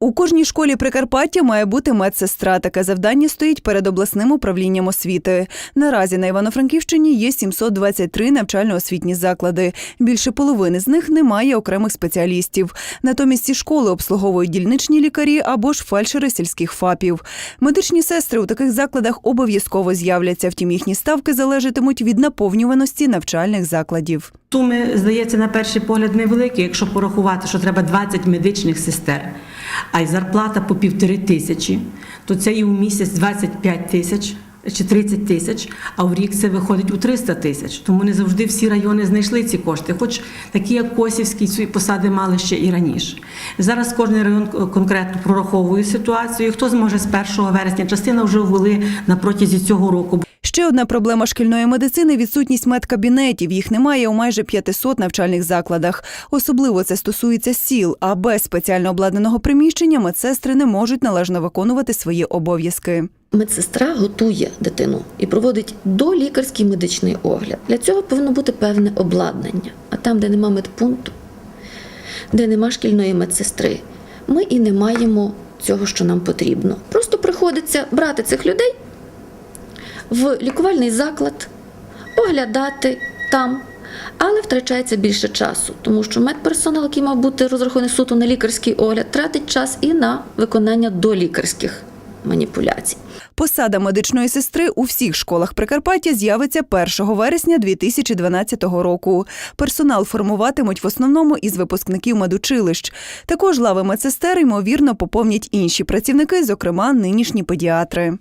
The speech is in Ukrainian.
У кожній школі Прикарпаття має бути медсестра. Таке завдання стоїть перед обласним управлінням освіти. Наразі на Івано-Франківщині є 723 навчально-освітні заклади. Більше половини з них немає окремих спеціалістів. Натомість ці школи обслуговують дільничні лікарі або ж фельдшери сільських ФАПів. Медичні сестри у таких закладах обов'язково з'являться, втім їхні ставки залежатимуть від наповнюваності навчальних закладів. Суми, здається, на перший погляд невеликі, якщо порахувати, що треба 20 медичних сестер, а й зарплата по півтори тисячі, то це і у місяць 25 тисяч чи 30 тисяч, а в рік це виходить у 300 тисяч. Тому не завжди всі райони знайшли ці кошти, хоч такі, як Косівський, ці посади мали ще і раніше. Зараз кожен район конкретно прораховує ситуацію. Хто зможе з 1 вересня, частина вже ввели на протязі цього року. Ще одна проблема шкільної медицини відсутність медкабінетів. Їх немає у майже 500 навчальних закладах. Особливо це стосується сіл, а без спеціально обладнаного приміщення медсестри не можуть належно виконувати свої обов'язки. Медсестра готує дитину і проводить долікарський медичний огляд. Для цього повинно бути певне обладнання. А там, де нема медпункту, де нема шкільної медсестри, ми і не маємо цього, що нам потрібно. Просто приходиться брати цих людей в лікувальний заклад, оглядати там. Але втрачається більше часу, тому що медперсонал, який мав бути розрахований суто на лікарський огляд, тратить час і на виконання долікарських маніпуляцій. Посада медичної сестри у всіх школах Прикарпаття з'явиться 1 вересня 2012 року. Персонал формуватимуть в основному із випускників медучилищ. Також лави медсестер ймовірно поповнять інші працівники, зокрема нинішні педіатри.